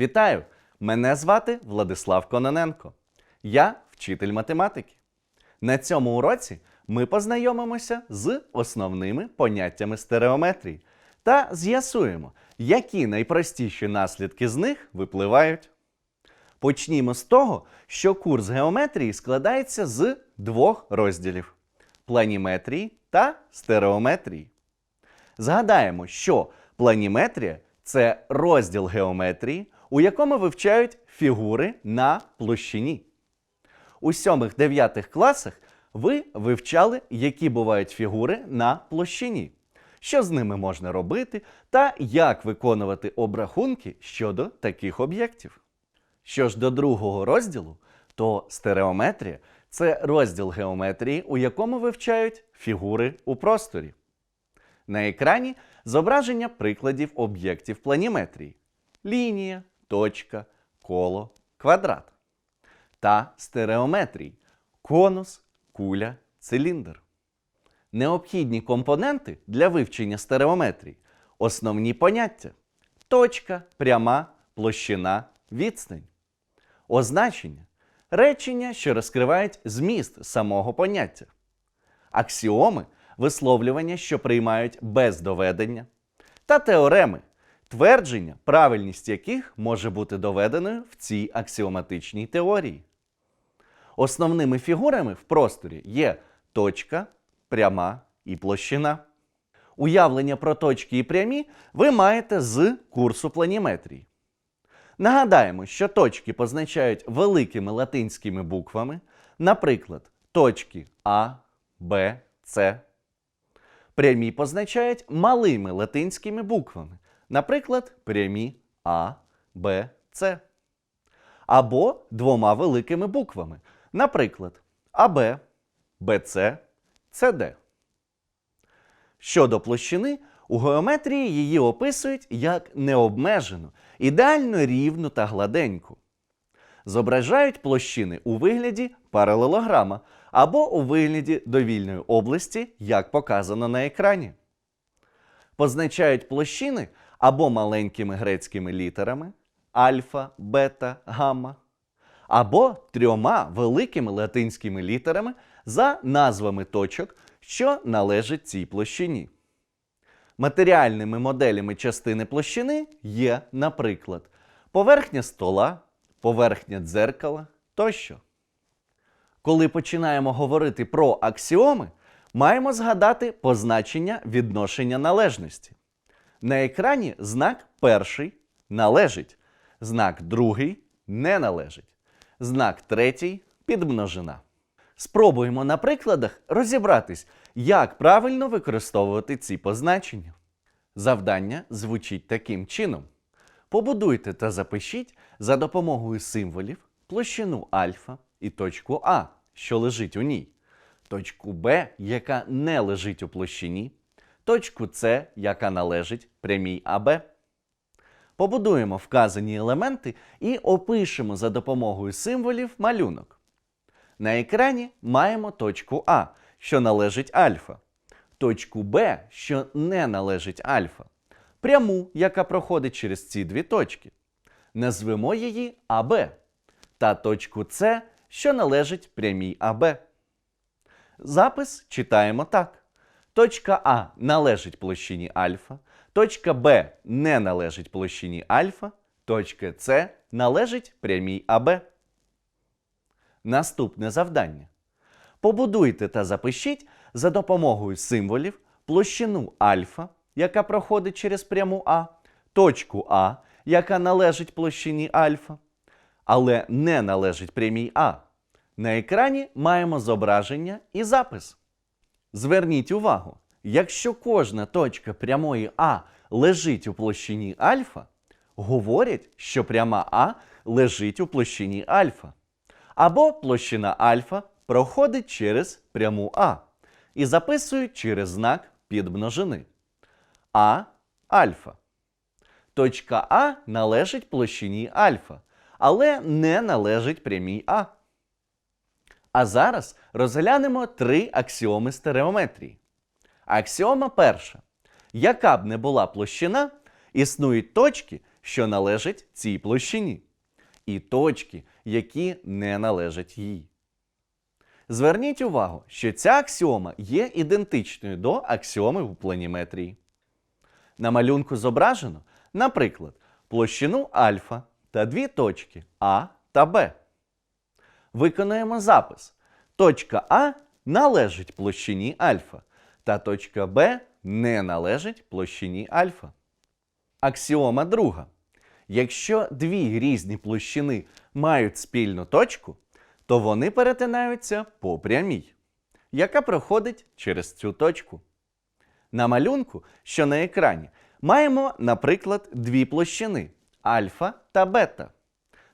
Вітаю! Мене звати Владислав Кононенко. Я вчитель математики. На цьому уроці ми познайомимося з основними поняттями стереометрії та з'ясуємо, які найпростіші наслідки з них випливають. Почнімо з того, що курс геометрії складається з двох розділів планіметрії та стереометрії. Згадаємо, що планіметрія це розділ геометрії, у якому вивчають фігури на площині. У 7-9 класах ви вивчали, які бувають фігури на площині, що з ними можна робити та як виконувати обрахунки щодо таких об'єктів. Що ж до другого розділу, то стереометрія це розділ геометрії, у якому вивчають фігури у просторі. На екрані зображення прикладів об'єктів планіметрії: лінія, точка, коло, квадрат. Та стереометрії конус, куля, циліндр. Необхідні компоненти для вивчення стереометрії основні поняття: точка, пряма, площина, відстань. Означення речення, що розкривають зміст самого поняття. Аксіоми висловлювання, що приймають без доведення, та теореми твердження, правильність яких може бути доведеною в цій аксіоматичній теорії. Основними фігурами в просторі є точка, пряма і площина. Уявлення про точки і прямі ви маєте з курсу планіметрії. Нагадаємо, що точки позначають великими латинськими буквами, наприклад, точки А, Б, С. Прямі позначають малими латинськими буквами, наприклад, прямі А, Б, С. Або двома великими буквами, наприклад, АБ, БЦ, СД. Щодо площини, у геометрії її описують як необмежену, ідеально рівну та гладеньку. Зображають площини у вигляді паралелограма або у вигляді довільної області, як показано на екрані. Позначають площини або маленькими грецькими літерами альфа, бета, гамма, або трьома великими латинськими літерами за назвами точок, що належать цій площині. Матеріальними моделями частини площини є, наприклад, поверхня стола, поверхня дзеркала тощо. Коли починаємо говорити про аксіоми, маємо згадати позначення відношення належності. На екрані знак перший належить, знак другий не належить, знак третій підмножина. Спробуємо на прикладах розібратись, як правильно використовувати ці позначення. Завдання звучить таким чином: побудуйте та запишіть за допомогою символів площину альфа і точку А, що лежить у ній, точку Б, яка не лежить у площині, точку С, яка належить прямій АБ. Побудуємо вказані елементи і опишемо за допомогою символів малюнок. На екрані маємо точку А, що належить альфа, точку Б, що не належить альфа, пряму, яка проходить через ці дві точки. Назвемо її АБ та точку С, що належить прямій АБ. Запис читаємо так. Точка А належить площині альфа, точка Б не належить площині альфа, точка С належить прямій АБ. Наступне завдання. Побудуйте та запишіть за допомогою символів площину альфа, яка проходить через пряму А, точку А, яка належить площині альфа, але не належить прямій А. На екрані маємо зображення і запис. Зверніть увагу, якщо кожна точка прямої А лежить у площині альфа, говорять, що пряма А лежить у площині альфа. Або площина альфа проходить через пряму А і записують через знак підмножини. А альфа. Точка А належить площині альфа, але не належить прямій А. А зараз розглянемо три аксіоми стереометрії. Аксіома перша. Яка б не була площина, існують точки, що належать цій площині, і точки, які не належать їй. Зверніть увагу, що ця аксіома є ідентичною до аксіоми в планіметрії. На малюнку зображено, наприклад, площину альфа та дві точки А та Б. Виконуємо запис. Точка А належить площині альфа, та точка Б не належить площині альфа. Аксіома друга. Якщо дві різні площини мають спільну точку, то вони перетинаються по прямій, яка проходить через цю точку. На малюнку, що на екрані, маємо, наприклад, дві площини альфа та бета.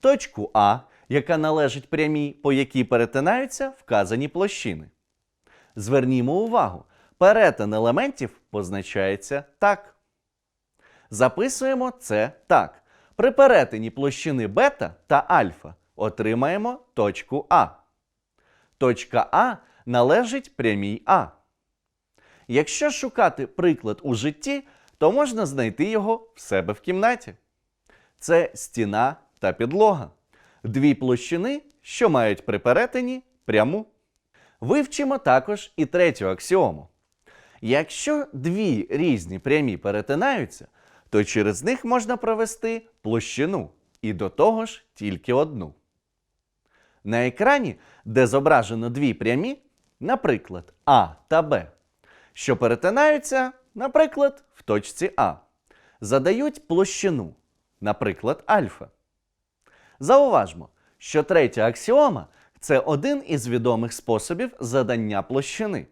Точку А, яка належить прямій, по якій перетинаються вказані площини. Звернімо увагу, перетин елементів позначається так. Записуємо це так. При перетині площини бета та альфа отримаємо точку А. Точка А належить прямій А. Якщо шукати приклад у житті, то можна знайти його в себе в кімнаті. Це стіна та підлога. Дві площини, що мають при перетині пряму. Вивчимо також і третю аксіому. Якщо дві різні прямі перетинаються, то через них можна провести площину і до того ж тільки одну. На екрані, де зображено дві прямі, наприклад, А та Б, що перетинаються, наприклад, в точці А, задають площину, наприклад, альфа. Зауважмо, що третя аксіома це один із відомих способів задання площини.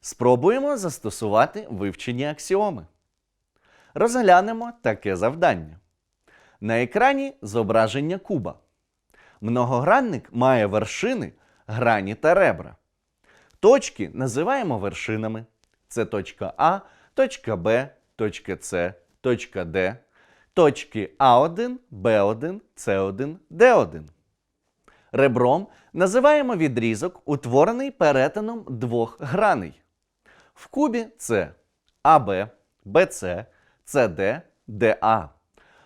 Спробуємо застосувати вивчені аксіоми. Розглянемо таке завдання. На екрані зображення куба. Многогранник має вершини, грані та ребра. Точки називаємо вершинами. Це точка А, точка Б, точка С, точка Д, точки А1, Б1, С1, Д1. Ребром називаємо відрізок, утворений перетином двох граней. В кубі це АБ, БЦ, СД, ДА.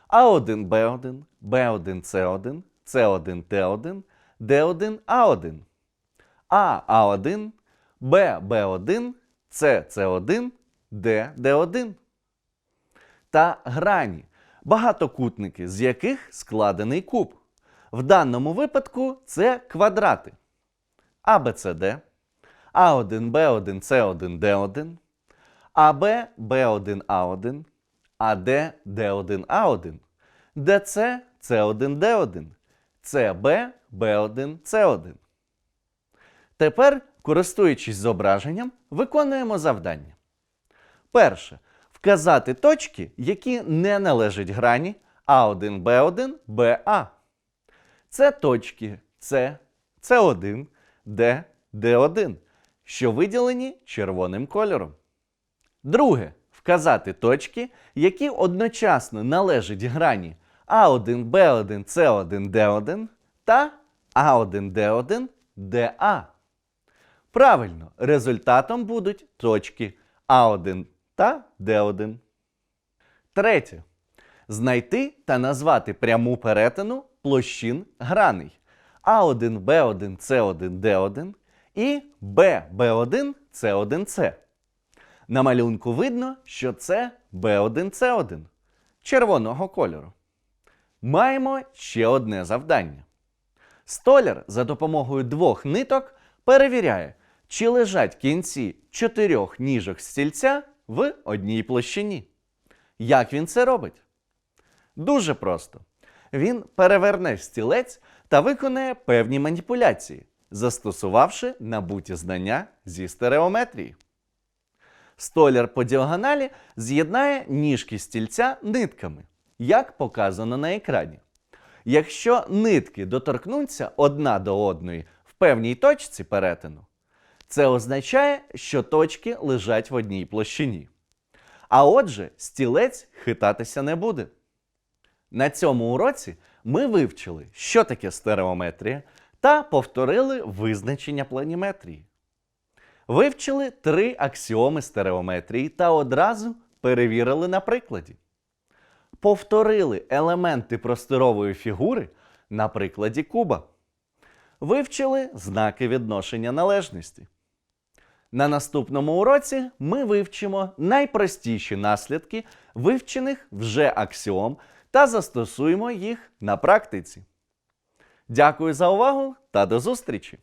А1, Б1, Б1, С1, С1, Т1, Д1, А1. А, А1, Б, Б1, С, С1, Д, Д1. Та грані, багатокутники, з яких складений куб. В даному випадку це квадрати. АБЦД, А1, Б1, С1, Д1, АБ, Б1, А1, АД, Д1, А1, ДЦ, С1, Д1, ЦБ, Б1, С1. Тепер, користуючись зображенням, виконуємо завдання. Перше. Вказати точки, які не належать грані А1, Б1, БА. Це точки С, С1, Д, Д1, що виділені червоним кольором. Друге. Вказати точки, які одночасно належать грані А1, Б1, С1, Д1 та А1, Д1, ДА. Правильно, результатом будуть точки А1 та Д1. Третє. Знайти та назвати пряму перетину площин граней А1, Б1, С1, Д1 і Б, Б1, С1, С. На малюнку видно, що це B1C1 червоного кольору. Маємо ще одне завдання. Столяр за допомогою двох ниток перевіряє, чи лежать кінці чотирьох ніжок стільця в одній площині. Як він це робить? Дуже просто. Він переверне стілець та виконає певні маніпуляції, застосувавши набуті знання зі стереометрії. Столяр по діагоналі з'єднає ніжки стільця нитками, як показано на екрані. Якщо нитки доторкнуться одна до одної в певній точці перетину, це означає, що точки лежать в одній площині. А отже, стілець хитатися не буде. На цьому уроці ми вивчили, що таке стереометрія, та повторили визначення планіметрії. Вивчили три аксіоми стереометрії та одразу перевірили на прикладі. повторили елементи простирової фігури на прикладі куба. Вивчили знаки відношення належності. На наступному уроці ми вивчимо найпростіші наслідки вивчених вже аксіом та застосуємо їх на практиці. Дякую за увагу та до зустрічі!